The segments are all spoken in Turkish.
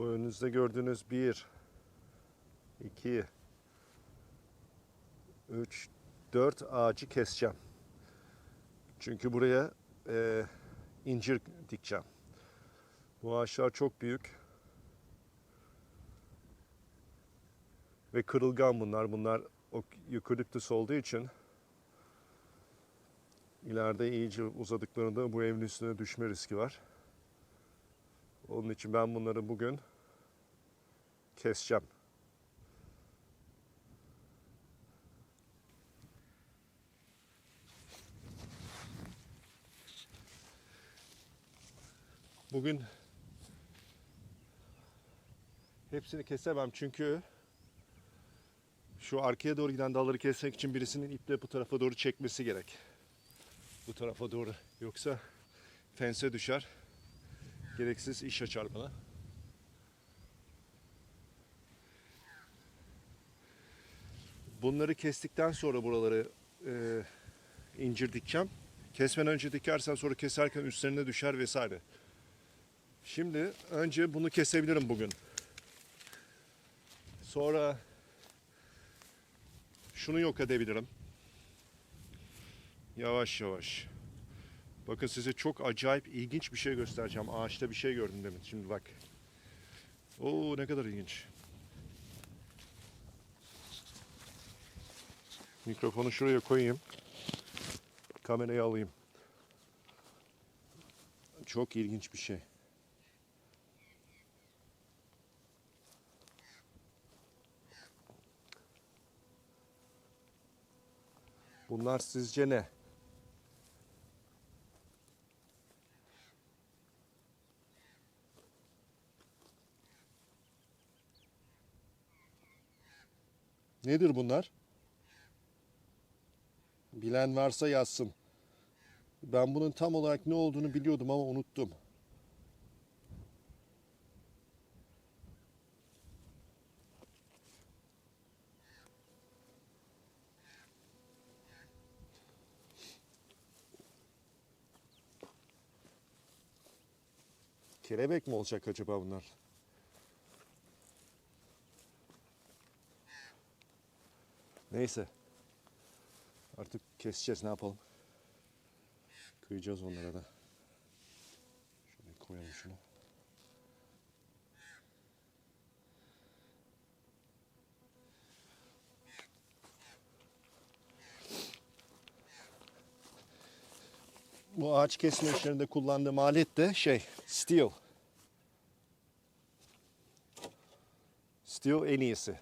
Bu önünüzde gördüğünüz bir, iki, üç, dört ağacı keseceğim. Çünkü buraya e, incir dikeceğim. Bu ağaçlar çok büyük. Ve kırılgan bunlar. Bunlar yukaliptüs olduğu için ileride iyice uzadıklarında bu evin üstüne düşme riski var. Onun için ben bunları bugün keseceğim. Bugün hepsini kesemem çünkü şu arkaya doğru giden dalları kesmek için birisinin iple bu tarafa doğru çekmesi gerek. Bu tarafa doğru. Yoksa fense düşer. Gereksiz iş açar bana. Bunları kestikten sonra buraları e, incir dikeceğim. Kesmeden önce dikersen sonra keserken üstlerine düşer vesaire. Şimdi önce bunu kesebilirim bugün. Sonra şunu yok edebilirim. Yavaş yavaş. Bakın size çok acayip ilginç bir şey göstereceğim. Ağaçta bir şey gördüm demin. Şimdi bak. Oo ne kadar ilginç. Mikrofonu şuraya koyayım. Kamerayı alayım. Çok ilginç bir şey. Bunlar sizce ne? Nedir bunlar? Bilen varsa yazsın. Ben bunun tam olarak ne olduğunu biliyordum ama unuttum. Kelebek mi olacak acaba bunlar? Neyse. Keseceğiz ne yapalım. Kıyacağız onlara da. Şöyle koyalım şunu. Bu ağaç kesme işlerinde kullandığım alet de şey, steel. Steel en iyisi.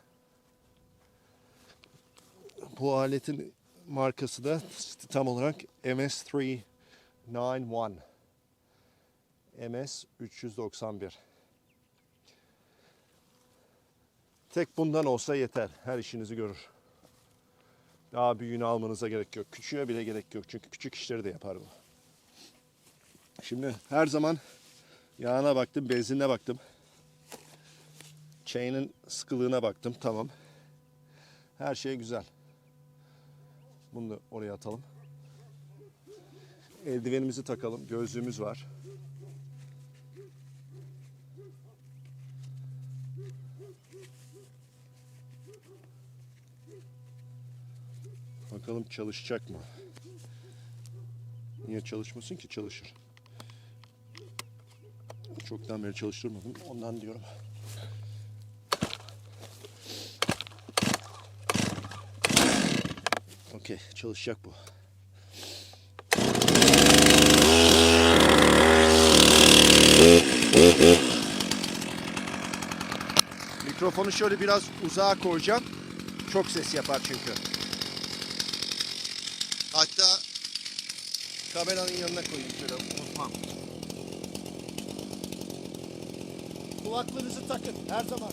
Bu aletin markası da tam olarak MS391. MS 391. Tek bundan olsa yeter. Her işinizi görür. Daha büyüğünü almanıza gerek yok. Küçüğe bile gerek yok. Çünkü küçük işleri de yapar bu. Şimdi her zaman yağına baktım, benzinine baktım. Chain'in sıkılığına baktım. Tamam. Her şey güzel. Bunu da oraya atalım. Eldivenimizi takalım. Gözlüğümüz var. Bakalım çalışacak mı? Niye çalışmasın ki? Çalışır. Çoktan beri çalıştırmadım. Ondan diyorum. Okey, çalışacak bu. Mikrofonu şöyle biraz uzağa koyacağım. Çok ses yapar çünkü. Hatta kameranın yanına koyayım şöyle unutmam. Kulaklığınızı takın her zaman.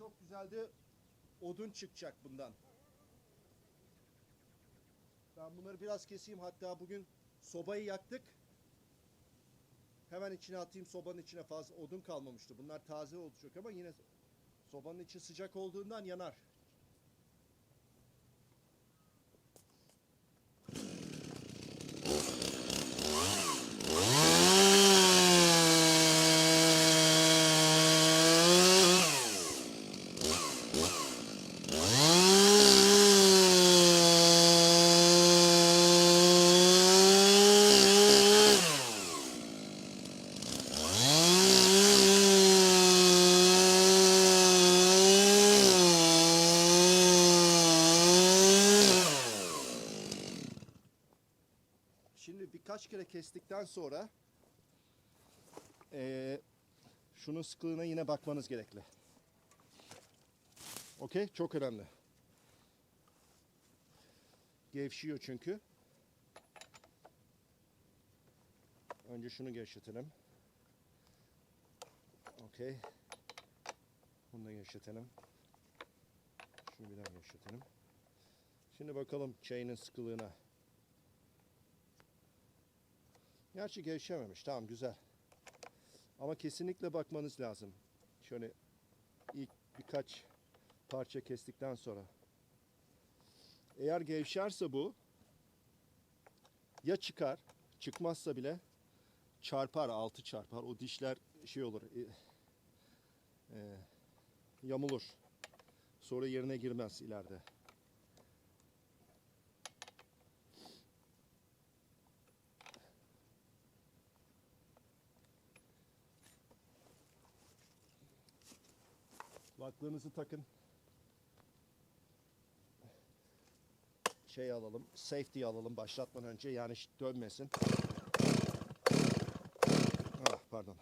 çok güzel de odun çıkacak bundan. Ben bunları biraz keseyim. Hatta bugün sobayı yaktık. Hemen içine atayım sobanın içine fazla odun kalmamıştı. Bunlar taze olacak ama yine sobanın içi sıcak olduğundan yanar. Şimdi birkaç kere kestikten sonra eee, şunun sıklığına yine bakmanız gerekli. Okey? Çok önemli. Gevşiyor çünkü. Önce şunu gevşetelim. Okey. Bunu da gevşetelim. Şunu bir daha gevşetelim. Şimdi bakalım chain'in sıkılığına. Gerçi gevşememiş. Tamam güzel. Ama kesinlikle bakmanız lazım. Şöyle ilk birkaç parça kestikten sonra. Eğer gevşerse bu ya çıkar, çıkmazsa bile çarpar, altı çarpar. O dişler şey olur, e, e, yamulur. Sonra yerine girmez ileride. Kulaklığınızı takın. Şey alalım, safety alalım başlatmadan önce yani dönmesin. Ah pardon.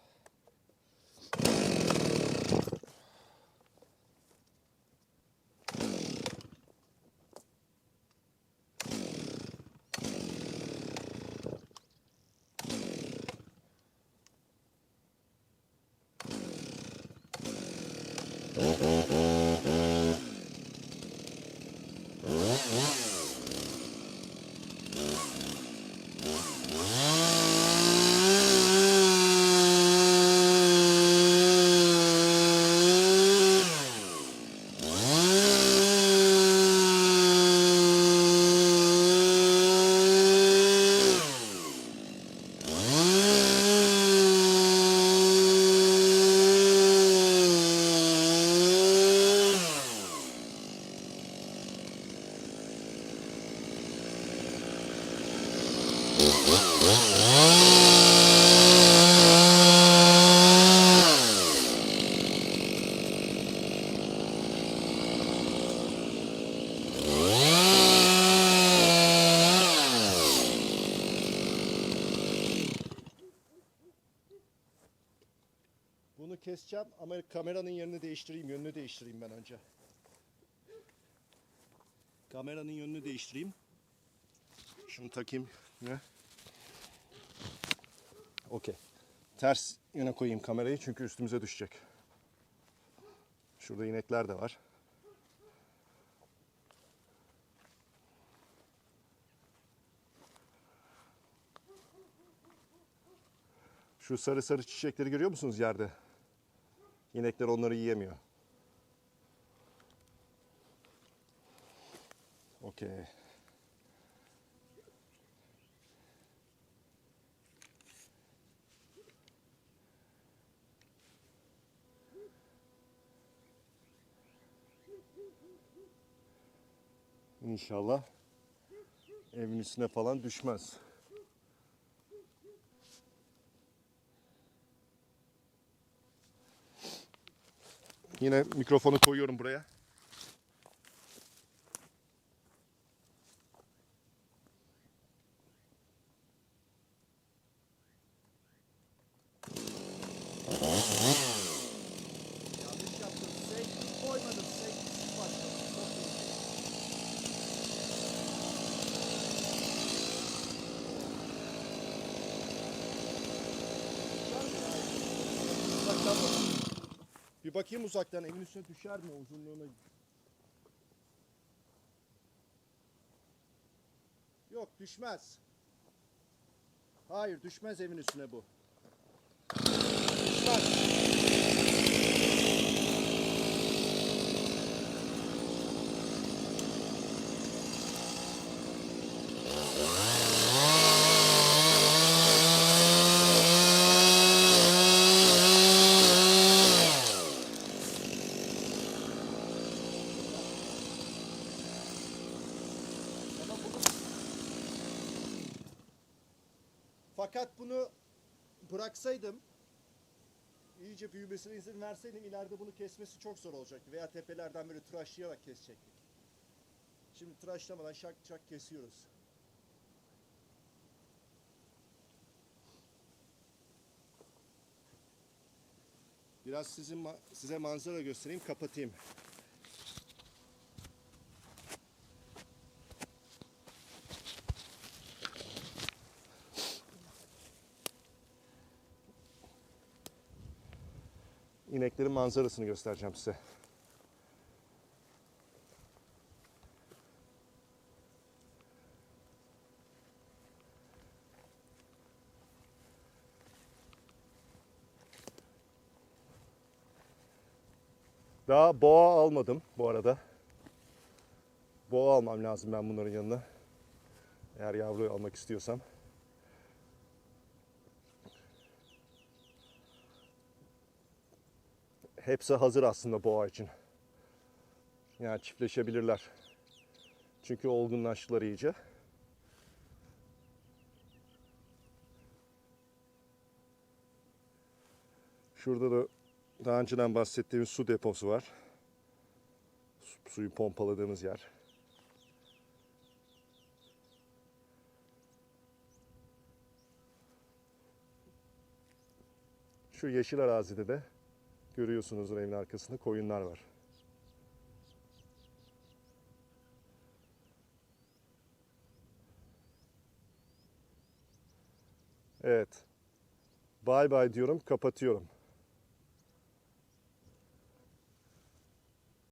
Keseceğim ama kameranın yerini değiştireyim, yönünü değiştireyim ben önce. Kameranın yönünü değiştireyim. Şunu takayım. Ne? Okey. Ters yöne koyayım kamerayı çünkü üstümüze düşecek. Şurada inekler de var. Şu sarı sarı çiçekleri görüyor musunuz yerde? İnekler onları yiyemiyor. Okey. İnşallah evin üstüne falan düşmez. Yine mikrofonu koyuyorum buraya. Yanlış yaptım. Safety koymadım. Safety'siz başladım. Çok iyi. Bak, tamam. Bir bakayım uzaktan evin üstüne düşer mi uzunluğuna? Yok düşmez. Hayır düşmez evin üstüne bu. Düşmez. Fakat bunu bıraksaydım iyice büyümesine izin verseydim ileride bunu kesmesi çok zor olacaktı. Veya tepelerden böyle tıraşlayarak kesecektik. Şimdi tıraşlamadan şak şak kesiyoruz. Biraz sizin size manzara göstereyim, kapatayım. İneklerin manzarasını göstereceğim size. Daha boğa almadım bu arada. Boğa almam lazım ben bunların yanına. Eğer yavruyu almak istiyorsam. Hepsi hazır aslında boğa için. Yani çiftleşebilirler. Çünkü olgunlaştılar iyice. Şurada da daha önceden bahsettiğim su deposu var. Su- Suyu pompaladığımız yer. Şu yeşil arazide de görüyorsunuzdur evin arkasında koyunlar var. Evet. Bay bay diyorum, kapatıyorum.